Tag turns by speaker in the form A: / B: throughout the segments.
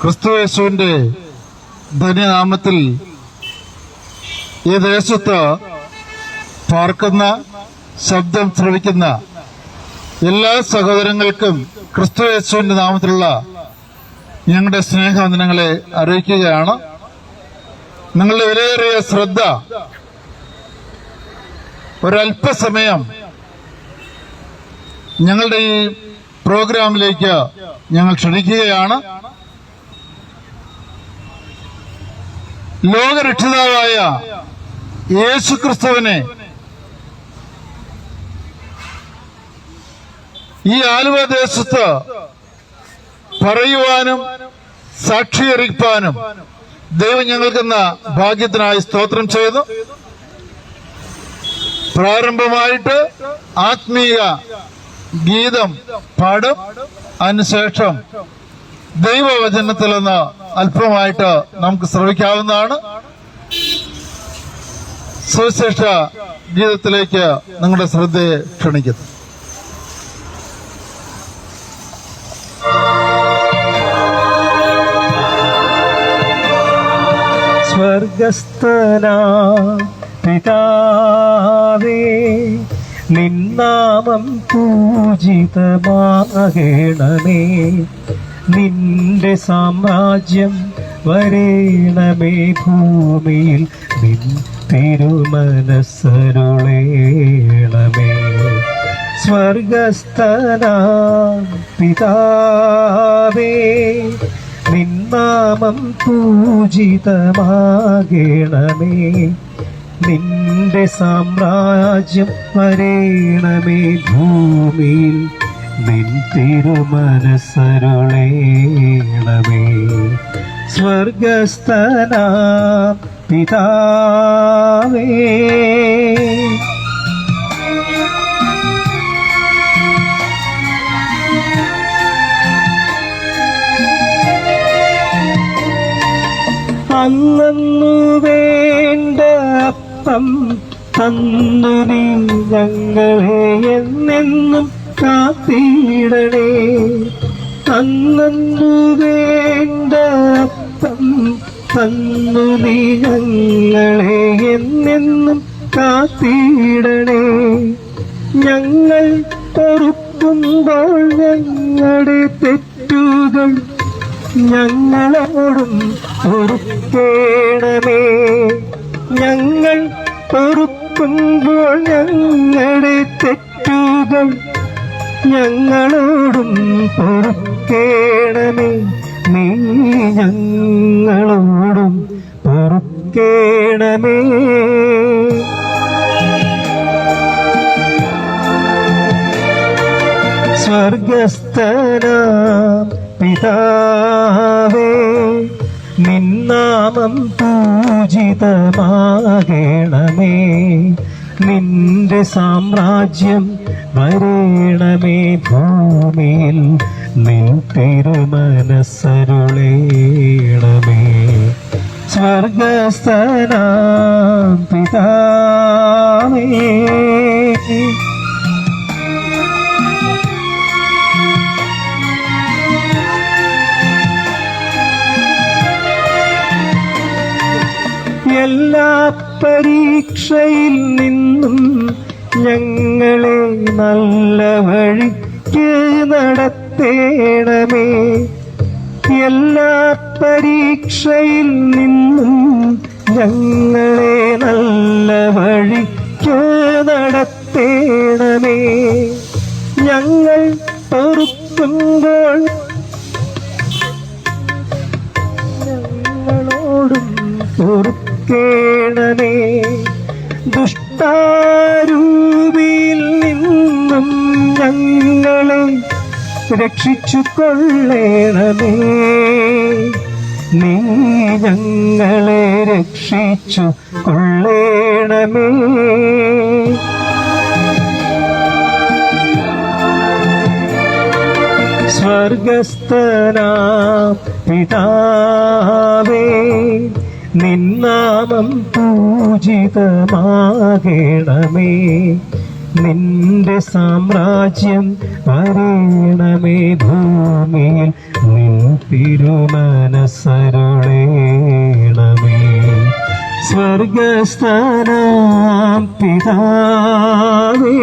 A: ക്രിസ്തുയേശുവിന്റെ ധന്യനാമത്തിൽ ഈ ദേശത്ത് പാർക്കുന്ന ശബ്ദം ശ്രവിക്കുന്ന എല്ലാ സഹോദരങ്ങൾക്കും ക്രിസ്തു ക്രിസ്തുയേശുവിന്റെ നാമത്തിലുള്ള ഞങ്ങളുടെ സ്നേഹവന്ദനങ്ങളെ അറിയിക്കുകയാണ്. നിങ്ങളുടെ വിലയേറിയ ശ്രദ്ധ ഒരല്പസമയം ഞങ്ങളുടെ ഈ പ്രോഗ്രാമിലേക്ക് ഞങ്ങൾ ക്ഷണിക്കുകയാണ്. ലോകരക്ഷിതാവായ യേശു ക്രിസ്തുവിനെ ഈ ആലുവ ദേശത്ത് പറയുവാനും സാക്ഷീകരിക്കാനും ദൈവം ഞങ്ങൾക്കെന്ന ഭാഗ്യത്തിനായി സ്തോത്രം ചെയ്തു. പ്രാരംഭമായിട്ട് ആത്മീയ ഗീതം പാടും. അതിനുശേഷം ദൈവവചനത്തിൽ നിന്ന് അല്പമായിട്ട് നമുക്ക് ശ്രമിക്കാവുന്നതാണ് സുവിശേഷ ഗീതത്തിലേക്ക് നിങ്ങളുടെ ശ്രദ്ധയെ ക്ഷണിക്കുന്നു.
B: സ്വർഗസ്ഥന പിതാവേ നിന്നാമം പൂജിതമാകണമേ. നിന്റെ സാമ്രാജ്യം വരേണമേ ഭൂമിയിൽ. നിൻ തിരുമനസ്സരുളേണമേ. സ്വർഗസ്ഥന പിതാവേ നിന്നാമം പൂജിതമാകണമേ. നിന്റെ സാമ്രാജ്യം വരേണമേ ഭൂമിയിൽ. നിൻ തിരുമനസ്സരുളേണമേ സ്വർഗസ്ഥന പിതാവേ. അന്നു വേണ്ട അപ്പം തന്നു നീ ഞങ്ങളെ എന്നെന്നും കാത്തിടണേ. തന്നു വേണ്ട തന്നു നീങ്ങളെ എന്നെന്നും കാത്തിടണേ. ഞങ്ങൾ പൊറുക്കുമ്പോൾ ഞങ്ങളുടെ തെറ്റുകൾ ഞങ്ങളോടും പൊറുക്കേണമേ. ഞങ്ങൾ പൊറുക്കുമ്പോൾ ഞങ്ങളുടെ തെറ്റുകൾ ഞങ്ങളോടും പൊറുക്കേണമേ. നീ ഞങ്ങളോടും പൊറുക്കേണമേ. സ്വർഗസ്ഥന പിതാവേ നിന്നാമം പൂജിതമാകണമേ. നിന്റെ സാമ്രാജ്യം വരേണമേ ഭൂമിയിൽ. നിൻ തിരുമനസ്സരുളേണമേ. സ്വർഗസ്ഥന പിതാമേ എല്ലാ പരീക്ഷയിൽ നിന്നും ഞങ്ങളെ നല്ല വഴിക്ക് നടത്തേണമേ. എല്ലാ പരീക്ഷയിൽ നിന്നും ഞങ്ങളെ രക്ഷിച്ചു കൊള്ളേണമേ നീ ഞങ്ങളെ രക്ഷിച്ചു കൊള്ളേണമേ സ്വർഗസ്ഥനാ പിതാവേ നിന്നാമം പൂജിതമാകണമേ. നിന്റെ സാമ്രാജ്യം അറിയണമേ ഭൂമിയിൽ നിൻ തിരുമനസരുളേണമേ സ്വർഗസ്ഥാനാം പിതാവേ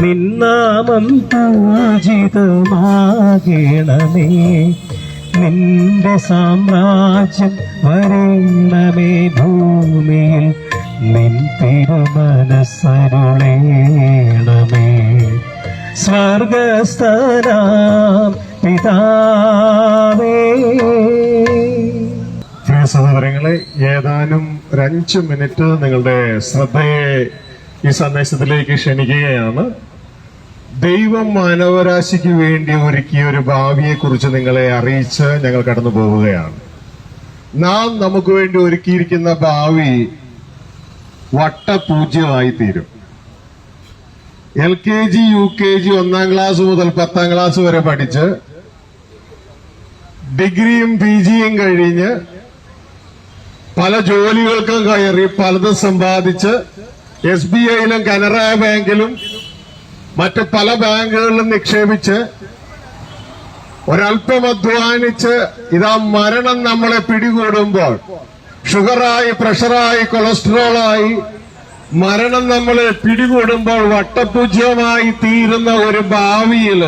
B: നിന്നാമം പൂജിതമാകണമേ. നിന്റെ സാമ്രാജ്യം വരണമേ ഭൂമിയിൽ നിൻ തിരുമനസരുളേണമേ പിതാവേ.
C: സഹോദരങ്ങളെ ഏതാനും ഒരഞ്ച് മിനിറ്റ് നിങ്ങളുടെ ശ്രദ്ധയെ ഈ സന്ദേശത്തിലേക്ക് ക്ഷണിക്കുകയാണ്. ദൈവം മാനവരാശിക്ക് വേണ്ടി ഒരുക്കിയ ഒരു ഭാവിയെ കുറിച്ച് നിങ്ങളെ അറിയിച്ച് ഞങ്ങൾ കടന്നു പോവുകയാണ് നാം നമുക്ക് വേണ്ടി ഒരുക്കിയിരിക്കുന്ന ഭാവി വട്ടപൂജ്യമായി തീരും L K G U K G ഒന്നാം ക്ലാസ് മുതൽ പത്താം ക്ലാസ് വരെ പഠിച്ച് ഡിഗ്രിയും പി ജിയും കഴിഞ്ഞ് പല ജോലികൾക്കും കയറി പലതും സമ്പാദിച്ച് എസ് ബി ഐയിലും കനറ ബാങ്കിലും മറ്റ് പല ബാങ്കുകളിലും നിക്ഷേപിച്ച് ഒരല്പം അധ്വാനിച്ച് ഇതാ മരണം നമ്മളെ പിടികൂടുമ്പോൾ ഷുഗറായി പ്രഷറായി കൊളസ്ട്രോളായി മരണം നമ്മളെ പിടികൂടുമ്പോൾ വട്ടപൂജ്യമായി തീരുന്ന ഒരു ഭാവിയിൽ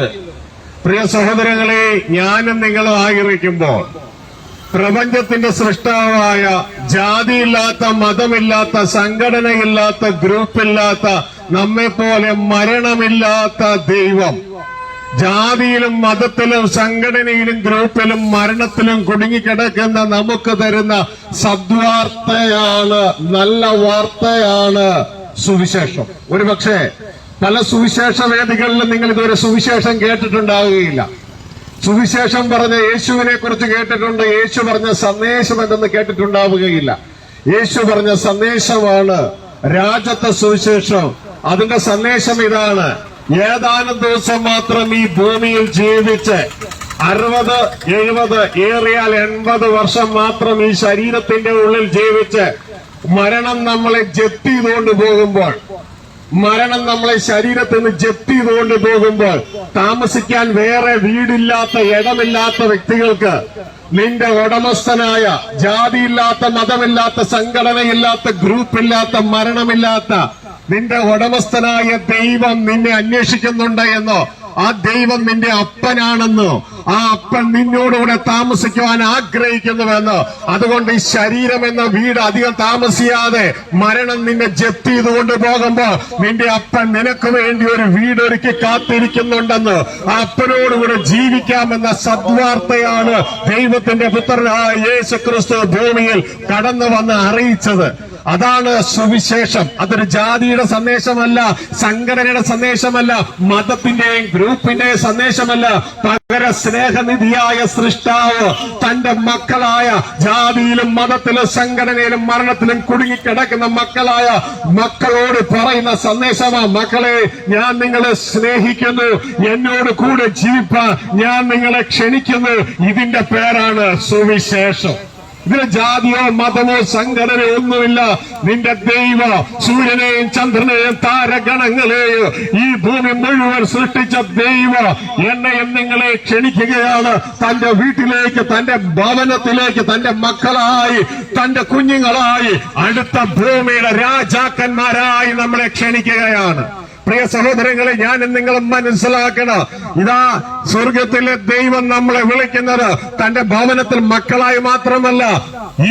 C: പ്രിയ സഹോദരങ്ങളെ ഞാനും നിങ്ങളും ആഗ്രഹിക്കുമ്പോൾ പ്രപഞ്ചത്തിന്റെ സൃഷ്ടാവായ ജാതിയില്ലാത്ത മതമില്ലാത്ത സംഘടനയില്ലാത്ത ഗ്രൂപ്പില്ലാത്ത നമ്മെപ്പോലെ മരണമില്ലാത്ത ദൈവം ജാതിയിലും മതത്തിലും സംഘടനയിലും ഗ്രൂപ്പിലും മരണത്തിലും കുടുങ്ങിക്കിടക്കുന്ന നമുക്ക് തരുന്ന സദ്വാർത്തയാണ് നല്ല വാർത്തയാണ് സുവിശേഷം. ഒരുപക്ഷെ പല സുവിശേഷ വേദികളിലും നിങ്ങൾ ഇതുവരെ സുവിശേഷം കേട്ടിട്ടുണ്ടാവുകയില്ല. സുവിശേഷം പറഞ്ഞ യേശുവിനെ കുറിച്ച് കേട്ടിട്ടുണ്ട് യേശു പറഞ്ഞ സന്ദേശം എന്തെന്ന് കേട്ടിട്ടുണ്ടാവുകയില്ല. യേശു പറഞ്ഞ സന്ദേശമാണ് രാജ്യത്തെ സുവിശേഷം. അതിന്റെ സന്ദേശം ഇതാണ്. ഏതാനും ദിവസം മാത്രം ഈ ഭൂമിയിൽ ജീവിച്ച് അറുപത് എഴുപത് ഏറിയാൽ എൺപത് വർഷം മാത്രം ഈ ശരീരത്തിന്റെ ഉള്ളിൽ ജീവിച്ച് മരണം നമ്മളെ ജപ്തി ചെയ്തുകൊണ്ട് പോകുമ്പോൾ മരണം നമ്മളെ ശരീരത്തിൽ നിന്ന് ജപ്തി ചെയ്തുകൊണ്ട് പോകുമ്പോൾ താമസിക്കാൻ വേറെ വീടില്ലാത്ത ഇടമില്ലാത്ത വ്യക്തികൾക്ക് നിന്റെ ഉടമസ്ഥനായ ജാതിയില്ലാത്ത മതമില്ലാത്ത സംഘടനയില്ലാത്ത ഗ്രൂപ്പില്ലാത്ത മരണമില്ലാത്ത നിന്റെ ഉടമസ്ഥനായ ദൈവം നിന്നെ അന്വേഷിക്കുന്നുണ്ട് എന്നോ. ആ ദൈവം നിന്റെ അപ്പനാണെന്നോ. ആ അപ്പൻ നിന്നോടുകൂടെ താമസിക്കുവാൻ ആഗ്രഹിക്കുന്നുവെന്നോ. അതുകൊണ്ട് ഈ ശരീരം എന്ന വീട് അധികം താമസിയാതെ മരണം നിന്നെ ജപ്തി ചെയ്തുകൊണ്ട് പോകുമ്പോ നിന്റെ അപ്പൻ നിനക്ക് വേണ്ടി ഒരു വീടൊരുക്കി കാത്തിരിക്കുന്നുണ്ടെന്ന്. ആ അപ്പനോടുകൂടെ ജീവിക്കാമെന്ന സദ്വാർത്തയാണ് ദൈവത്തിന്റെ പുത്രനായ യേശു ക്രിസ്തു ഭൂമിയിൽ കടന്നു വന്ന് അറിയിച്ചത്. അതാണ് സുവിശേഷം. അതൊരു ജാതിയുടെ സന്ദേശമല്ല സംഘടനയുടെ സന്ദേശമല്ല മതത്തിന്റെയും ഗ്രൂപ്പിന്റെയും സന്ദേശമല്ല. പകര സ്നേഹനിധിയായ സൃഷ്ടാവ് തന്റെ മക്കളായ ജാതിയിലും മതത്തിലും സംഘടനയിലും മരണത്തിലും കുടുങ്ങിക്കിടക്കുന്ന മക്കളായ മക്കളോട് പറയുന്ന സന്ദേശമാണ് മക്കളെ ഞാൻ നിങ്ങളെ സ്നേഹിക്കുന്നു. എന്നോട് കൂടെ ജീവിപ്പാൻ ഞാൻ നിങ്ങളെ ക്ഷണിക്കുന്നു. ഇതിന്റെ പേരാണ് സുവിശേഷം. ഇതിന് ജാതിയോ മതമോ സംഘടനയോ ഒന്നുമില്ല. നിന്റെ ദൈവ സൂര്യനെയും ചന്ദ്രനെയും താരഗണങ്ങളെയും ഈ ഭൂമി മുഴുവൻ സൃഷ്ടിച്ച ദൈവ എന്നെയും നിങ്ങളെ ക്ഷണിക്കുകയാണ്. തന്റെ വീട്ടിലേക്ക് തന്റെ ഭവനത്തിലേക്ക് തന്റെ മക്കളായി തന്റെ കുഞ്ഞുങ്ങളായി അടുത്ത ഭൂമിയുടെ രാജാക്കന്മാരായി നമ്മളെ ക്ഷണിക്കുകയാണ്. പ്രിയ സഹോദരങ്ങളെ ഞാൻ നിങ്ങളും മനസ്സിലാക്കണം. ഇതാ സ്വർഗത്തിലെ ദൈവം നമ്മളെ വിളിക്കുന്നത് തന്റെ ഭവനത്തിൽ മക്കളായി മാത്രമല്ല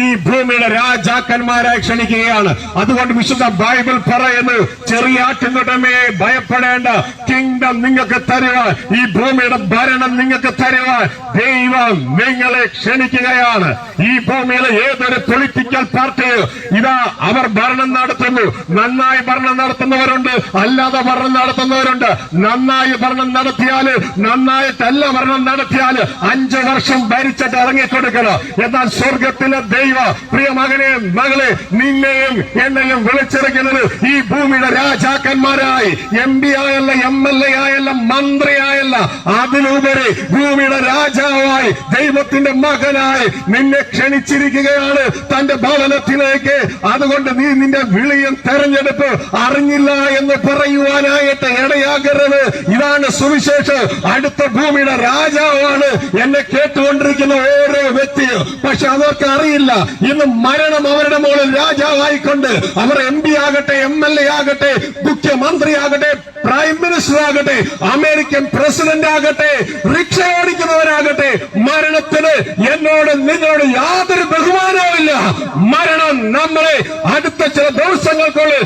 C: ഈ ഭൂമിയുടെ രാജാക്കന്മാരായി ക്ഷണിക്കുകയാണ്. അതുകൊണ്ട് വിശുദ്ധ ബൈബിൾ പറയുന്നു ചെറിയ ആട്ടിനുടമേ ഭയപ്പെടേണ്ട. കിങ്ഡം നിങ്ങൾക്ക് തരുവാൻ ഈ ഭൂമിയുടെ ഭരണം നിങ്ങൾക്ക് തരുവാൻ ദൈവം നിങ്ങളെ ക്ഷണിക്കുകയാണ്. ഈ ഭൂമിയിലെ ഏതൊരു പൊളിറ്റിക്കൽ പാർട്ടിയോ ഇതാ അവർ ഭരണം നടത്തുന്നു. നന്നായി ഭരണം നടത്തുന്നവരുണ്ട്. അല്ലാതെ ഭരണം നടത്തുന്നവരുണ്ട്. നന്നായി ഭരണം നടത്തിയാൽ നന്നായിട്ടല്ല ഭരണം നടത്തിയാൽ അഞ്ചു വർഷം ഭരിച്ചിട്ട് ഇറങ്ങിക്കൊടുക്കണം. എന്നാൽ സ്വർഗത്തിലെ ദൈവ പ്രിയ മകനെ മകളെ നിന്നെയും എന്നെയും വിളിച്ചിറക്കുന്നത് ഈ ഭൂമിയുടെ രാജാക്കന്മാരായി. എം പി ആയല്ല എം എൽ എ ആയല്ല മന്ത്രിയായല്ല. അതിലുപരി ഭൂമിയുടെ രാജാവായി ദൈവത്തിന്റെ മകനായി നിന്നെ ക്ഷണിച്ചിരിക്കുകയാണ് തന്റെ ഭവനത്തിലേക്ക്. അതുകൊണ്ട് നീ നിന്റെ വിളിയും തെരഞ്ഞെടുപ്പ് അറിഞ്ഞില്ല എന്ന് പറയുവാൻ മരിക്കുവാനായിട്ട് ഇടയാകരുത്. ഇതാണ് സുവിശേഷം. അടുത്ത ഭൂമിയുടെ രാജാവാണ് എന്നെ കേട്ടുകൊണ്ടിരിക്കുന്ന ഓരോ വ്യക്തിയും. പക്ഷെ അവർക്ക് അറിയില്ല. ഇന്ന് മരണം അവരുടെ മുകളിൽ രാജാവായിക്കൊണ്ട് അവർ എം പി ആകട്ടെ എം എൽ എ ആകട്ടെ മുഖ്യമന്ത്രി ആകട്ടെ പ്രൈം മിനിസ്റ്റർ ആകട്ടെ അമേരിക്കൻ പ്രസിഡന്റ് ആകട്ടെ റിക്ഷ ഓടിക്കുന്നവരാകട്ടെ മരണത്തിന് എന്നോട് നിങ്ങളോട് യാതൊരു ബഹുമാനവുമില്ല. മരണം നമ്മളെ അടുത്ത ചില ദിവസങ്ങൾക്കുള്ളിൽ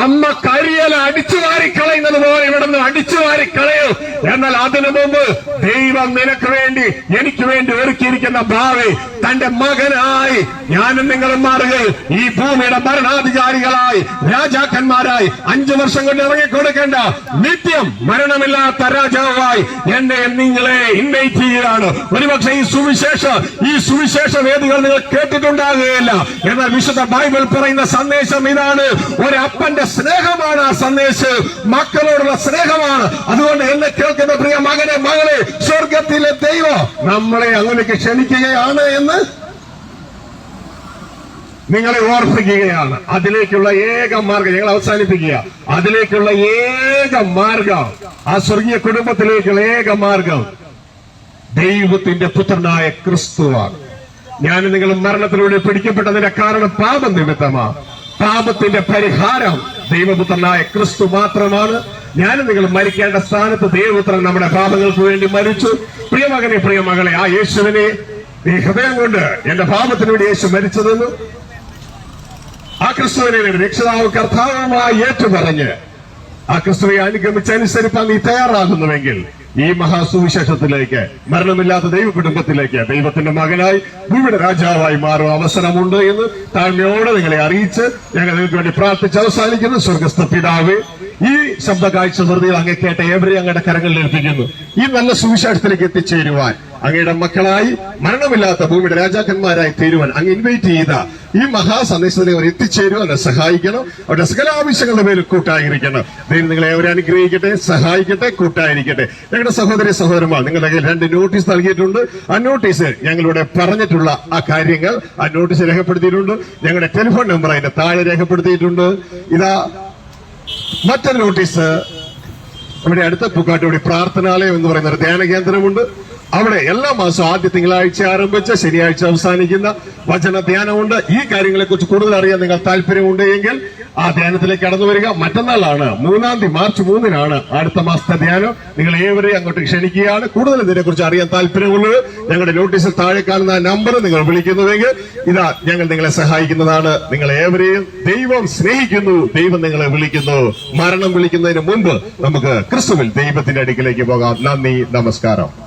C: അമ്മ കരിയല അടിച്ചു വാരിക്കളയുന്നത് പോലെ ഇവിടെ നിന്ന് അടിച്ചു വാരിക്കളയൂ എന്നാൽ അതിനു മുമ്പ് ദൈവം നിനക്ക് വേണ്ടി എനിക്ക് വേണ്ടി ഒരുക്കിയിരിക്കുന്ന ഭാവി തന്റെ മകനായി ഞാനും നിങ്ങളും മാറുക ഈ ഭൂമിയുടെ ഭരണാധികാരികളായി രാജാക്കന്മാരായി അഞ്ചു വർഷം കൊണ്ട് ഇറങ്ങിക്കൊടുക്കേണ്ട നിത്യം മരണമില്ലാത്ത രാജാവായി എന്നെ നിങ്ങളെ ഇൻവൈറ്റ് ചെയ്യുകയാണ്. ഒരുപക്ഷെ ഈ സുവിശേഷ ഈ സുവിശേഷ വേദികൾ നിങ്ങൾ കേട്ടിട്ടുണ്ടാകുകയില്ല. എന്നാൽ വിശുദ്ധ ബൈബിൾ പറയുന്ന സന്ദേശം ഇതാണ്. ഒരു അപ്പന്റെ സ്നേഹമാണ് ആ സന്ദേശം. മക്കളോടുള്ള സ്നേഹമാണ്. അതുകൊണ്ട് എന്നെ കേൾക്കുന്ന പ്രിയ മകനെ മകളെ സ്വർഗത്തിലെ ദൈവം നമ്മളെ അങ്ങനെയൊക്കെ ക്ഷണിക്കുകയാണ് എന്ന് നിങ്ങളെ ഓർപ്പിക്കുകയാണ്. അതിലേക്കുള്ള ഏക മാർഗം ഞങ്ങൾ അവസാനിപ്പിക്കുക. അതിലേക്കുള്ള ഏക മാർഗം ആ സ്വർഗീയ കുടുംബത്തിലേക്കുള്ള ഏക മാർഗം ദൈവത്തിന്റെ പുത്രനായ ക്രിസ്തുവാണ്. ഞാൻ നിങ്ങൾ മരണത്തിലൂടെ പിടിക്കപ്പെട്ടതിന്റെ കാരണം പാപം നിമിത്തമാ. പാപത്തിന്റെ പരിഹാരം ദൈവപുത്രനായ ക്രിസ്തു മാത്രമാണ്. ഞാൻ നിങ്ങൾ മരിക്കേണ്ട സ്ഥാനത്ത് ദൈവപുത്രൻ നമ്മുടെ പാപങ്ങൾക്ക് വേണ്ടി മരിച്ചു. പ്രിയമകനെ പ്രിയമകളെ ആ യേശുവിനെ നീ ഹൃദയം കൊണ്ട് എന്റെ പാപത്തിന് വേണ്ടി യേശു മരിച്ചതെന്ന് ആ ക്രിസ്തുവിനെ രക്ഷിതാവ് കർത്താവുമായി ഏറ്റുപറഞ്ഞ് ആ ക്രിസ്തുവെ അനുഗമിച്ചനുസരിപ്പാൻ നീ തയ്യാറാകുന്നുവെങ്കിൽ ഈ മഹാസുവിശേഷത്തിലേക്ക് മരണമില്ലാത്ത ദൈവ കുടുംബത്തിലേക്ക് ദൈവത്തിന്റെ മകനായി ഭൂമിയുടെ രാജാവായി മാറും അവസരമുണ്ട് എന്ന് താഴ്മയോടെ നിങ്ങളെ അറിയിച്ച് ഞങ്ങൾ നിങ്ങൾക്ക് വേണ്ടി പ്രാർത്ഥിച്ച് അവസാനിക്കുന്നു. സ്വർഗസ്ഥ പിതാവ് ഈ ശബ്ദ കാഴ്ച വെറുതെ അങ്ങ് കേട്ട ഏവരെയും അങ്ങയുടെ കരങ്ങളിൽ ഏൽപ്പിക്കുന്നു. ഈ നല്ല സുവിശേഷത്തിലേക്ക് എത്തിച്ചേരുവാൻ അങ്ങയുടെ മക്കളായി മരണമില്ലാത്ത ഭൂമിയുടെ രാജാക്കന്മാരായി തീരുവാൻ അങ്ങ് ഇൻവൈറ്റ് ചെയ്ത ഈ മഹാസന്ദേശത്തിനെ അവർ എത്തിച്ചേരുവാൻ സഹായിക്കണം. അവരുടെ സകല ആവശ്യങ്ങളുടെ പേരിൽ കൂട്ടായിരിക്കണം. ദൈവം നിങ്ങളെ അവരെ അനുഗ്രഹിക്കട്ടെ സഹായിക്കട്ടെ കൂട്ടായിരിക്കട്ടെ. ഞങ്ങളുടെ സഹോദരി സഹോദരന്മാർ നിങ്ങളുടെ കയ്യിൽ രണ്ട് നോട്ടീസ് നൽകിയിട്ടുണ്ട്. ആ നോട്ടീസ് ഞങ്ങളിവിടെ പറഞ്ഞിട്ടുള്ള ആ കാര്യങ്ങൾ ആ നോട്ടീസ് രേഖപ്പെടുത്തിയിട്ടുണ്ട്. ഞങ്ങളുടെ ടെലിഫോൺ നമ്പർ അതിന്റെ താഴെ രേഖപ്പെടുത്തിയിട്ടുണ്ട്. ഇതാ മറ്റൊരു നോട്ടീസ് നമ്മുടെ അടുത്ത പൂക്കാട്ടുപടി പ്രാർത്ഥനാലയം എന്ന് പറയുന്ന ഒരു ധ്യാന കേന്ദ്രമുണ്ട് അവിടെ എല്ലാ മാസവും ആദ്യ തിങ്കളാഴ്ച ആരംഭിച്ച ശനിയാഴ്ച അവസാനിക്കുന്ന വചന ധ്യാനമുണ്ട്. ഈ കാര്യങ്ങളെ കുറിച്ച് കൂടുതൽ അറിയാൻ നിങ്ങൾ താല്പര്യമുണ്ട് എങ്കിൽ ആ ധ്യാനത്തിലേക്ക് കടന്നു വരിക. മറ്റന്നാളാണ് മൂന്നാം തീയതി മാർച്ച് മൂന്നിനാണ് അടുത്ത മാസത്തെ ധ്യാനം. നിങ്ങൾ ഏവരെയും അങ്ങോട്ട് ക്ഷണിക്കുകയാണ്. കൂടുതൽ ഇതിനെക്കുറിച്ച് അറിയാൻ താല്പര്യമുള്ളത് ഞങ്ങളുടെ നോട്ടീസിൽ താഴെ കാണുന്ന നമ്പർ നിങ്ങൾ വിളിക്കുന്നുവെങ്കിൽ ഇതാ ഞങ്ങൾ നിങ്ങളെ സഹായിക്കുന്നതാണ്. നിങ്ങൾ ഏവരെയും ദൈവം സ്നേഹിക്കുന്നു. ദൈവം നിങ്ങളെ വിളിക്കുന്നു. മരണം വിളിക്കുന്നതിന് മുമ്പ് നമുക്ക് ക്രിസ്തുവിൽ ദൈവത്തിന്റെ അടുക്കിലേക്ക് പോകാം. നന്ദി നമസ്കാരം.